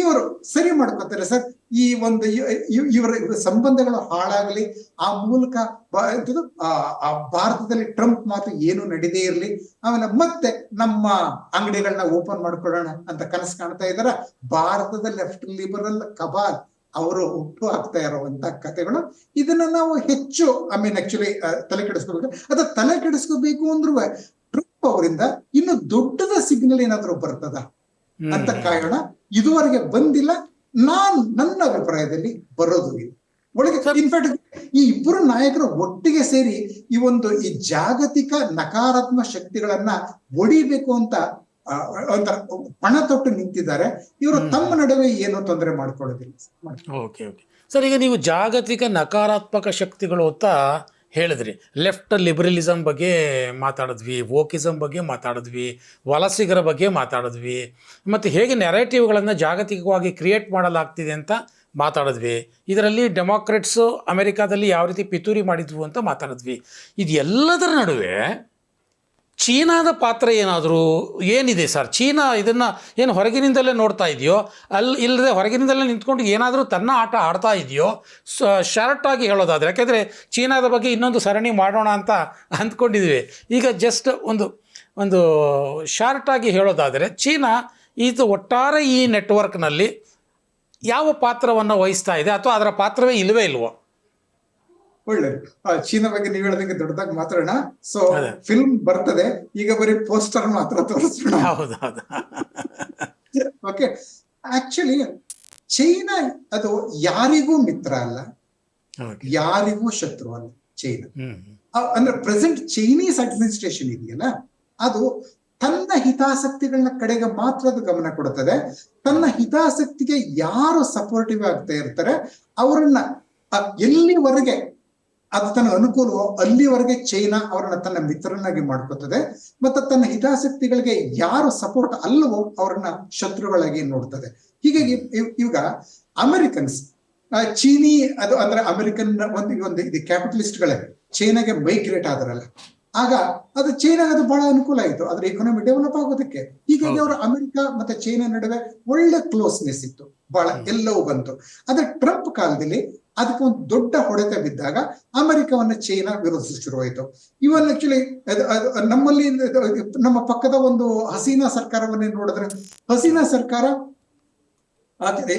ಇವರು ಸರಿ ಮಾಡ್ಕೋತಾರೆ ಸರ್. ಈ ಒಂದು ಇವರ ಸಂಬಂಧಗಳು ಹಾಳಾಗಲಿ ಆ ಮೂಲಕ ಭಾರತದಲ್ಲಿ ಟ್ರಂಪ್ ಮಾತು ಏನು ನಡೀದೇ ಇರಲಿ ಆಮೇಲೆ ಮತ್ತೆ ನಮ್ಮ ಅಂಗಡಿಗಳನ್ನ ಓಪನ್ ಮಾಡ್ಕೊಳ್ಳೋಣ ಅಂತ ಕನಸು ಕಾಣ್ತಾ ಇದಾರ. ಭಾರತದ ಲೆಫ್ಟ್ ಲಿಬರಲ್ ಕಬಾಲ್. ಅವರು ಹುಟ್ಟು ಹಾಕ್ತಾ ಇರುವಂತ ಕಥೆಗಳು. ಇದನ್ನ ನಾವು ಹೆಚ್ಚು ಐ ಮೀನ್ ಆಕ್ಚುಲಿ ತಲೆ ಕೆಡಿಸ್ಕೋಬೇಕು. ಅದ ತಲೆ ಕೆಡಿಸ್ಕೋಬೇಕು ಅಂದ್ರೂ ಟ್ರಂಪ್ ಅವರಿಂದ ಇನ್ನು ದೊಡ್ಡದ ಸಿಗ್ನಲ್ ಏನಾದ್ರೂ ಬರ್ತದ? ಅಂತ. ಕಾಯೋಣ. ಇದುವರೆಗೆ ಬಂದಿಲ್ಲ. ನಾನ್ ನನ್ನ ಅಭಿಪ್ರಾಯದಲ್ಲಿ ಬರೋದು ಇದು. ಒಳಗೆ ಇನ್ಫ್ಯಾಕ್ಟ್ ಈ ಇಬ್ಬರು ನಾಯಕರು ಒಟ್ಟಿಗೆ ಸೇರಿ ಈ ಒಂದು ಈ ಜಾಗತಿಕ ನಕಾರಾತ್ಮಕ ಶಕ್ತಿಗಳನ್ನ ಒಡಿಬೇಕು ಅಂತ ಒಂಥರ ಪಣ ತೊಟ್ಟು ನಿಂತಿದ್ದಾರೆ. ಇವರು ತಮ್ಮ ನಡುವೆ ಏನು ತೊಂದರೆ ಮಾಡ್ಕೊಳ್ಳೋದಿಲ್ಲ. Okay okay. ಸರ್ ಈಗ ನೀವು ಜಾಗತಿಕ ನಕಾರಾತ್ಮಕ ಶಕ್ತಿಗಳು ಅಂತ ಹೇಳಿದ್ರಿ. ಲೆಫ್ಟ್ ಲಿಬರಲಿಸಮ್ ಬಗ್ಗೆ ಮಾತಾಡಿದ್ವಿ ವೋಕಿಸಮ್ ಬಗ್ಗೆ ಮಾತಾಡಿದ್ವಿ ವಲಸಿಗರ ಬಗ್ಗೆ ಮಾತಾಡಿದ್ವಿ ಮತ್ತು ಹೇಗೆ ನೆರೇಟಿವ್ಗಳನ್ನು ಜಾಗತಿಕವಾಗಿ ಕ್ರಿಯೇಟ್ ಮಾಡಲಾಗ್ತಿದೆ ಅಂತ ಮಾತಾಡಿದ್ವಿ. ಇದರಲ್ಲಿ ಡೆಮಾಕ್ರೆಟ್ಸು ಅಮೆರಿಕಾದಲ್ಲಿ ಯಾವ ರೀತಿ ಪಿತೂರಿ ಮಾಡಿದ್ವು ಅಂತ ಮಾತಾಡಿದ್ವಿ. ಇದೆಲ್ಲದರ ನಡುವೆ ಚೀನಾದ ಪಾತ್ರ ಏನಾದರೂ ಏನಿದೆ ಸರ್? ಚೀನಾ ಇದನ್ನು ಏನು ಹೊರಗಿನಿಂದಲೇ ನೋಡ್ತಾ ಇದೆಯೋ ಅಲ್ಲಿ ಇಲ್ಲದೆ ಹೊರಗಿನಿಂದಲೇ ನಿಂತ್ಕೊಂಡು ಏನಾದರೂ ತನ್ನ ಆಟ ಆಡ್ತಾ ಇದೆಯೋ ಶಾರ್ಟಾಗಿ ಹೇಳೋದಾದರೆ, ಯಾಕೆಂದರೆ ಚೀನಾದ ಬಗ್ಗೆ ಇನ್ನೊಂದು ಸರಣಿ ಮಾಡೋಣ ಅಂತ ಅಂದ್ಕೊಂಡಿದ್ದೀವಿ ಈಗ ಜಸ್ಟ್ ಒಂದು ಒಂದು ಶಾರ್ಟಾಗಿ ಹೇಳೋದಾದರೆ, ಚೀನಾ ಇದು ಒಟ್ಟಾರೆ ಈ ನೆಟ್ವರ್ಕ್ನಲ್ಲಿ ಯಾವ ಪಾತ್ರವನ್ನು ವಹಿಸ್ತಾ ಇದೆ, ಅಥವಾ ಅದರ ಪಾತ್ರವೇ ಇಲ್ಲವೇ ಇಲ್ವೋ? ಒಳ್ಳೆ ಚೀನಾ ಬಗ್ಗೆ ನೀವ್ ಹೇಳ್ದಂಗೆ ದೊಡ್ಡದಾಗಿ ಮಾತಾಡೋಣ. ಸೊ ಫಿಲ್ಮ್ ಬರ್ತದೆ. ಈಗ ಬರೀ ಪೋಸ್ಟರ್ ಮಾತ್ರ ತೋರಿಸೋಣ. ಓಕೆ ಆಕ್ಚುಲಿ ಚೈನಾ ಅದು ಯಾರಿಗೂ ಮಿತ್ರ ಅಲ್ಲ. ಯಾರಿಗೂ ಶತ್ರು ಅಲ್ಲ ಚೈನಾ. ಅಂದ್ರೆ ಪ್ರೆಸೆಂಟ್ ಚೈನೀಸ್ ಅಡ್ಮಿನಿಸ್ಟ್ರೇಷನ್ ಇದೆಯಲ್ಲ ಅದು ತನ್ನ ಹಿತಾಸಕ್ತಿಗಳನ್ನ ಕಡೆಗೆ ಮಾತ್ರ ಅದು ಗಮನ ಕೊಡುತ್ತದೆ ತನ್ನ ಹಿತಾಸಕ್ತಿಗೆ ಯಾರು ಸಪೋರ್ಟಿವ್ ಆಗ್ತಾ ಇರ್ತಾರೆ ಅವರನ್ನ ಎಲ್ಲಿವರೆಗೆ ಅದು ತನ್ನ ಅನುಕೂಲವೋ ಅಲ್ಲಿವರೆಗೆ ಚೈನಾ ಅವರನ್ನ ತನ್ನ ಮಿತ್ರನಾಗಿ ಮಾಡ್ಕೋತದೆ. ಮತ್ತೆ ತನ್ನ ಹಿತಾಸಕ್ತಿಗಳಿಗೆ ಯಾರು ಸಪೋರ್ಟ್ ಅಲ್ಲವೋ ಅವರನ್ನ ಶತ್ರುಗಳಾಗಿ ನೋಡ್ತದೆ. ಹೀಗಾಗಿ ಇವ್- ಇವಾಗ ಅಮೆರಿಕನ್ಸ್ ಚೀನಿ ಅದು ಅಂದ್ರೆ ಅಮೆರಿಕನ್ ಒಂದು ಒಂದು ಇದು ಕ್ಯಾಪಿಟಲಿಸ್ಟ್ಗಳೇ ಚೈನಾಗೆ ಮೈಗ್ರೇಟ್ ಆದ್ರಲ್ಲ. ಆಗ ಅದು ಚೈನಾ ಅದು ಬಹಳ ಅನುಕೂಲ ಆಯಿತು. ಅದ್ರ ಎಕಾನಮಿ ಡೆವಲಪ್ ಆಗೋದಕ್ಕೆ. ಹೀಗಾಗಿ ಅವರು ಅಮೆರಿಕ ಮತ್ತೆ ಚೈನಾ ನಡುವೆ ಒಳ್ಳೆ ಕ್ಲೋಸ್ನೆಸ್ ಇತ್ತು. ಬಹಳ ಎಲ್ಲವೂ ಬಂತು. ಆದ್ರೆ ಟ್ರಂಪ್ ಕಾಲದಲ್ಲಿ ಅದಕ್ಕೆ ಒಂದು ದೊಡ್ಡ ಹೊಡೆತ ಬಿದ್ದಾಗ ಅಮೆರಿಕವನ್ನ ಚೈನಾ ವಿರೋಧಿಸಿ ಶುರುವಾಯಿತು. ಇವನ್ ಆಕ್ಚುಲಿ ನಮ್ಮಲ್ಲಿ, ನಮ್ಮ ಪಕ್ಕದ ಒಂದು ಹಸೀನಾ ಸರ್ಕಾರವನ್ನೇ ನೋಡಿದ್ರೆ, ಹಸೀನಾ ಸರ್ಕಾರ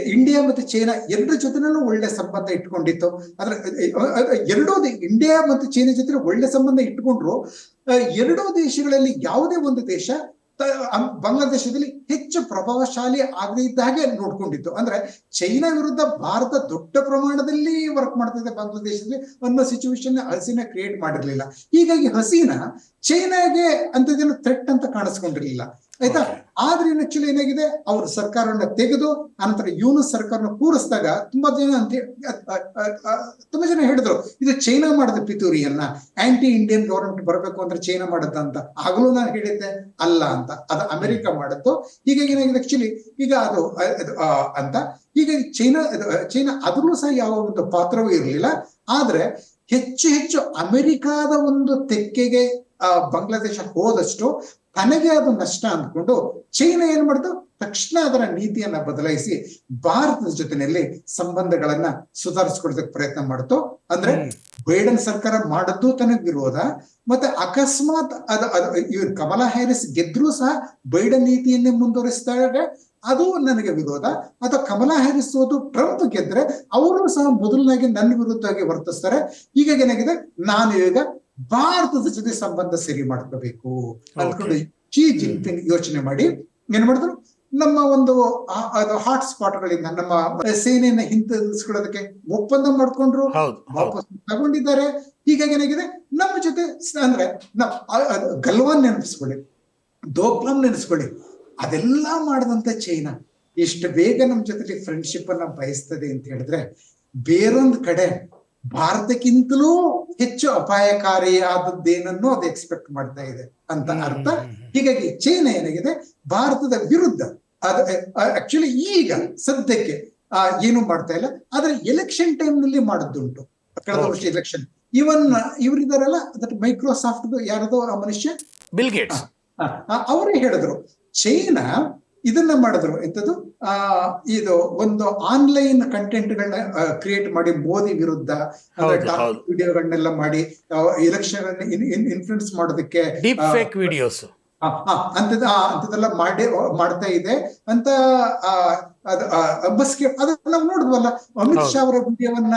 ಇಂಡಿಯಾ ಮತ್ತು ಚೈನಾ ಎರಡರ ಜೊತೆನೂ ಒಳ್ಳೆ ಸಂಬಂಧ ಇಟ್ಕೊಂಡಿತ್ತು. ಆದ್ರೆ ಅ- ಅ- ಅ- ಎರಡೂ ಇಂಡಿಯಾ ಮತ್ತು ಚೈನಾ ಜೊತೆ ಒಳ್ಳೆ ಸಂಬಂಧ ಇಟ್ಕೊಂಡ್ರು. ಎರಡೂ ದೇಶಗಳಲ್ಲಿ ಯಾವುದೇ ಒಂದು ದೇಶ ಬಾಂಗ್ಲಾದೇಶದಲ್ಲಿ ಹೆಚ್ಚು ಪ್ರಭಾವಶಾಲಿ ಆಗದೇ ಇದ್ದ ಹಾಗೆ ನೋಡ್ಕೊಂಡಿತ್ತು ಅಂದ್ರೆ ಚೈನಾ ವಿರುದ್ಧ ಭಾರತ ದೊಡ್ಡ ಪ್ರಮಾಣದಲ್ಲಿ ವರ್ಕ್ ಮಾಡ್ತಿದೆ ಬಾಂಗ್ಲಾದೇಶದಲ್ಲಿ. ಅನ್ನೋ ಸಿಚುವೇಶನ್ ಹಸೀನಾ ಕ್ರಿಯೇಟ್ ಮಾಡಿರ್ಲಿಲ್ಲ. ಹೀಗಾಗಿ ಹಸೀನಾ ಚೈನಾಗೆ ಅಂತದೇನು ಥ್ರೆಟ್ ಅಂತ ಕಾಣಿಸ್ಕೊಂಡಿರ್ಲಿಲ್ಲ. ಆಯ್ತಾ. ಆದ್ರೆ ಆಕ್ಚುಲಿ ಏನಾಗಿದೆ? ಅವ್ರ ಸರ್ಕಾರವನ್ನ ತೆಗೆದು ಅನಂತರ ಇವನು ಸರ್ಕಾರನ ಕೂರಿಸಿದಾಗ ತುಂಬಾ ಜನ ಅಂತ ತುಂಬಾ ಜನ ಹೇಳಿದ್ರು ಇದು ಚೈನಾ ಮಾಡಿದ ಪಿತೂರಿಯನ್ನ ಆಂಟಿ ಇಂಡಿಯನ್ ಗವರ್ಮೆಂಟ್ ಬರಬೇಕು ಅಂದ್ರೆ ಚೈನಾ ಮಾಡುತ್ತ ಅಂತ. ಆಗಲೂ ನಾನು ಹೇಳಿದ್ದೆ ಅಲ್ಲ ಅಂತ. ಅದು ಅಮೆರಿಕ ಮಾಡುತ್ತೋ. ಈಗ ಏನಾಗಿದೆ ಆಕ್ಚುಲಿ ಈಗ ಅದು ಅಂತ. ಈಗ ಚೈನಾ ಚೈನಾ ಅದ್ರಲ್ಲೂ ಸಹ ಯಾವ ಒಂದು ಪಾತ್ರವೂ ಇರಲಿಲ್ಲ. ಆದ್ರೆ ಹೆಚ್ಚು ಹೆಚ್ಚು ಅಮೆರಿಕಾದ ಒಂದು ತೆಕ್ಕೆಗೆ ಬಾಂಗ್ಲಾದೇಶ ಹೋದಷ್ಟು ತನಗೆ ಅದು ನಷ್ಟ ಅಂದ್ಕೊಂಡು ಚೈನಾ ಏನ್ ಮಾಡ್ತು? ತಕ್ಷಣ ಅದರ ನೀತಿಯನ್ನ ಬದಲಾಯಿಸಿ ಭಾರತದ ಜೊತೆಯಲ್ಲಿ ಸಂಬಂಧಗಳನ್ನ ಸುಧಾರಿಸ್ಕೊಳ್ಳೋದಕ್ಕೆ ಪ್ರಯತ್ನ ಮಾಡ್ತು. ಅಂದ್ರೆ ಬೈಡನ್ ಸರ್ಕಾರ ಮಾಡದ್ದು ತನಗ್ ವಿರೋಧ ಮತ್ತೆ ಅಕಸ್ಮಾತ್ ಅದ ಅದ ಇವ್ರು ಕಮಲಾ ಹ್ಯಾರಿಸ್ ಗೆದ್ರೂ ಸಹ ಬೈಡನ್ ನೀತಿಯನ್ನೇ ಮುಂದುವರಿಸ್ತಾರೆ ಅದು ನನಗೆ ವಿರೋಧ. ಅಥವಾ ಕಮಲಾ ಹ್ಯಾರಿಸ್ ಅದು ಟ್ರಂಪ್ ಗೆದ್ರೆ ಅವರು ಸಹ ಮೊದಲನಾಗಿ ನನ್ನ ವಿರುದ್ಧವಾಗಿ ವರ್ತಿಸ್ತಾರೆ. ಈಗ ಏನಾಗಿದೆ? ನಾನು ಈಗ ಭಾರತದ ಜೊತೆ ಸಂಬಂಧ ಸರಿ ಮಾಡ್ಕೋಬೇಕು ಅನ್ಕೊಂಡು ಶಿ ಜಿನ್ಪಿಂಗ್ ಯೋಚನೆ ಮಾಡಿ ಏನ್ ಮಾಡಿದ್ರು? ನಮ್ಮ ಒಂದು ಆ- ಸ್ಪಾಟ್ ಗಳಿಂದ ನಮ್ಮ ಸೇನೆಯನ್ನ ಹಿಂತಿಸ್ಕೊಳ್ಳೋದಕ್ಕೆ ಒಪ್ಪಂದ ಮಾಡ್ಕೊಂಡ್ರು. ವಾಪಸ್ ತಗೊಂಡಿದ್ದಾರೆ. ಹೀಗಾಗಿ ಏನಾಗಿದೆ? ನಮ್ಮ ಜೊತೆ ಅಂದ್ರೆ ಗಲ್ವಾನ್ ನೆನಪಿಸ್ಕೊಳ್ಳಿ ದೋಪ್ಲಂ ನೆನೆಸ್ಕೊಳ್ಳಿ ಅದೆಲ್ಲ ಮಾಡಿದಂತ ಚೈನಾ. ಎಷ್ಟು ಬೇಗ ನಮ್ಮ ಜೊತೆ ಫ್ರೆಂಡ್ಶಿಪ್ ಅನ್ನ ಬಯಸ್ತದೆ ಅಂತ ಹೇಳಿದ್ರೆ ಬೇರೊಂದ್ ಕಡೆ ಭಾರತಕ್ಕಿಂತಲೂ ಹೆಚ್ಚು ಅಪಾಯಕಾರಿಯಾದದ್ದೇನನ್ನು ಅದು ಎಕ್ಸ್ಪೆಕ್ಟ್ ಮಾಡ್ತಾ ಇದೆ ಅಂತ ಅರ್ಥ. ಹೀಗಾಗಿ ಚೈನಾ ಏನಾಗಿದೆ? ಭಾರತದ ವಿರುದ್ಧ ಅದು ಆಕ್ಚುಲಿ ಈಗ ಸದ್ಯಕ್ಕೆ ಆ, ಏನು ಮಾಡ್ತಾ ಇಲ್ಲ. ಆದ್ರೆ ಎಲೆಕ್ಷನ್ ಟೈಮ್ನಲ್ಲಿ ಮಾಡಿದ್ದುಂಟು. ಕಳೆದ ವರ್ಷ ಎಲೆಕ್ಷನ್ ಇವನ್ ಇವರಿದಾರಲ್ಲ ದಟ್ ಮೈಕ್ರೋಸಾಫ್ಟ್ ಯಾರದೋ ಆ ಮನುಷ್ಯ? ಬಿಲ್ ಗೇಟ್ಸ್ ಅವರೇ ಹೇಳಿದ್ರು. ಚೈನಾ ಇದನ್ನ ಮಾಡಿದ್ರು. ಎಂಥದ್ದು ಆ ಇದು ಒಂದು ಆನ್ಲೈನ್ ಕಂಟೆಂಟ್ಗಳನ್ನ ಕ್ರಿಯೇಟ್ ಮಾಡಿ ಮೋದಿ ವಿರುದ್ಧ. ವಿಡಿಯೋಗಳನ್ನೆಲ್ಲ ಮಾಡಿ ಎಲೆಕ್ಷನ್ ಇನ್ಫ್ಲುಯೆನ್ಸ್ ಮಾಡೋದಕ್ಕೆ ವಿಡಿಯೋಸ್ ಅಂತದ ಅಂತದೆಲ್ಲ ಮಾಡಿ ಮಾಡ್ತಾ ಇದೆ. ಅಂತ ಆ, ಅದು ಆ, ಬಸ್ ಕೆ- ಅದನ್ನ ನೋಡಿದ್ವಲ್ಲ ಅಮಿತ್ ಶಾ ಅವರ ವಿಡಿಯೋವನ್ನ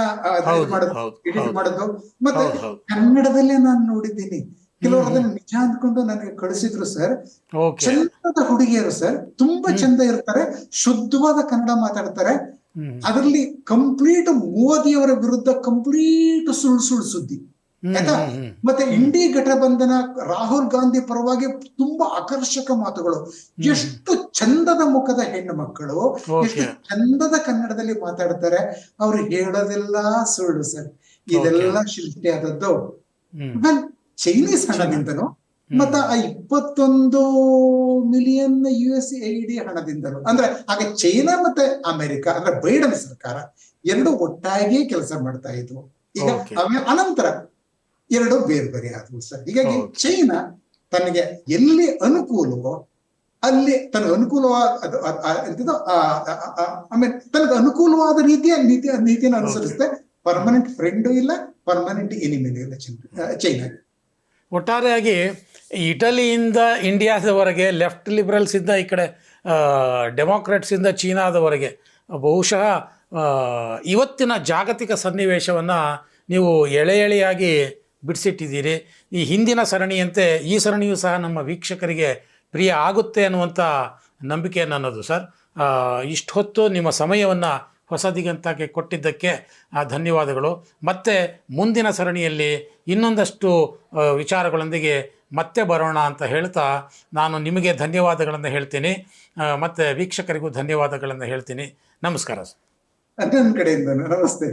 ಮಾಡೋದು ಎಡಿಟ್ ಮಾಡೋದು ಮತ್ತೆ ಕನ್ನಡದಲ್ಲೇ ನಾನು ನೋಡಿದ್ದೀನಿ. ಕೆಲವರು ಅದನ್ನ ನಿಜ ಅಂದ್ಕೊಂಡು ನನಗೆ ಕಳಿಸಿದ್ರು ಸರ್. ಚಂದದ ಹುಡುಗಿಯರು ಸರ್. ತುಂಬಾ ಚಂದ ಇರ್ತಾರೆ. ಶುದ್ಧವಾದ ಕನ್ನಡ ಮಾತಾಡ್ತಾರೆ. ಅದರಲ್ಲಿ ಕಂಪ್ಲೀಟ್ ಮೋದಿಯವರ ವಿರುದ್ಧ ಕಂಪ್ಲೀಟ್ ಸುಳ್ಳು ಸುಳ್ಳು ಸುದ್ದಿ. ಆಯ್ತಾ? ಮತ್ತೆ ಇಂಡಿ ಘಟಬಂಧನ ರಾಹುಲ್ ಗಾಂಧಿ ಪರವಾಗಿ ತುಂಬಾ ಆಕರ್ಷಕ ಮಾತುಗಳು. ಎಷ್ಟು ಚಂದದ ಮುಖದ ಹೆಣ್ಣು ಮಕ್ಕಳು ಎಷ್ಟು ಚಂದದ ಕನ್ನಡದಲ್ಲಿ ಮಾತಾಡ್ತಾರೆ. ಅವ್ರು ಹೇಳೋದೆಲ್ಲ ಸುಳ್ಳು ಸರ್. ಇದೆಲ್ಲ ಸೃಷ್ಟಿ ಆದದ್ದು. ವೆಲ್ ಚೈನೀಸ್ ಹಣದಿಂದನೂ ಮತ್ತ ಆ ಇಪ್ಪತ್ತೊಂದು ಮಿಲಿಯನ್ ಯು ಎಸ್ ಡಿ ಹಣದಿಂದಲೂ? ಅಂದ್ರೆ ಆಗ ಚೈನಾ ಮತ್ತೆ ಅಮೆರಿಕ ಅಂದ್ರೆ ಬೈಡನ್ ಸರ್ಕಾರ ಎರಡು ಒಟ್ಟಾಗಿ ಕೆಲಸ ಮಾಡ್ತಾ ಇದ್ವು. ಈಗ ಅನಂತರ ಎರಡು ಬೇರೆ ಬೇರೆ ಆದವು ಸರ್. ಹೀಗಾಗಿ ಚೈನಾ ತನಗೆ ಎಲ್ಲಿ ಅನುಕೂಲವೋ ಅಲ್ಲಿ ತನ್ನ ಅನುಕೂಲವಾದ ಆಮೇಲೆ ತನಗೆ ಅನುಕೂಲವಾದ ರೀತಿಯ ನೀತಿ ನೀತಿಯನ್ನು ಅನುಸರಿಸುತ್ತೆ. ಪರ್ಮನೆಂಟ್ ಫ್ರೆಂಡು ಇಲ್ಲ ಪರ್ಮನೆಂಟ್ ಎನಿಮಿನೂ ಇಲ್ಲ ಚೈನಾ ಚೈನಾ. ಒಟ್ಟಾರೆಯಾಗಿ ಇಟಲಿಯಿಂದ ಇಂಡಿಯಾದವರೆಗೆ, ಲೆಫ್ಟ್ ಲಿಬ್ರಲ್ಸಿಂದ ಈ ಕಡೆ ಡೆಮೋಕ್ರೆಟ್ಸಿಂದ ಚೀನಾದವರೆಗೆ ಬಹುಶಃ ಇವತ್ತಿನ ಜಾಗತಿಕ ಸನ್ನಿವೇಶವನ್ನು ನೀವು ಎಳೆ ಎಳೆಯಾಗಿ ಬಿಡಿಸಿಟ್ಟಿದ್ದೀರಿ. ಈ ಹಿಂದಿನ ಸರಣಿಯಂತೆ ಈ ಸರಣಿಯೂ ಸಹ ನಮ್ಮ ವೀಕ್ಷಕರಿಗೆ ಪ್ರಿಯ ಆಗುತ್ತೆ ಅನ್ನುವಂಥ ನಂಬಿಕೆ ನನ್ನದು, ಸರ್. ಇಷ್ಟು ಹೊತ್ತು ನಿಮ್ಮ ಸಮಯವನ್ನು ಹೊಸದಿಗಂತಕ್ಕೆ ಕೊಟ್ಟಿದ್ದಕ್ಕೆ ಆ, ಧನ್ಯವಾದಗಳು. ಮತ್ತು ಮುಂದಿನ ಸರಣಿಯಲ್ಲಿ ಇನ್ನೊಂದಷ್ಟು ವಿಚಾರಗಳೊಂದಿಗೆ ಮತ್ತೆ ಬರೋಣ ಅಂತ ಹೇಳ್ತಾ ನಾನು ನಿಮಗೆ ಧನ್ಯವಾದಗಳನ್ನು ಹೇಳ್ತೀನಿ. ಮತ್ತು ವೀಕ್ಷಕರಿಗೂ ಧನ್ಯವಾದಗಳನ್ನು ಹೇಳ್ತೀನಿ. ನಮಸ್ಕಾರ ಸರ್. ನನ್ನ ಕಡೆಯಿಂದ ನಮಸ್ತೆ.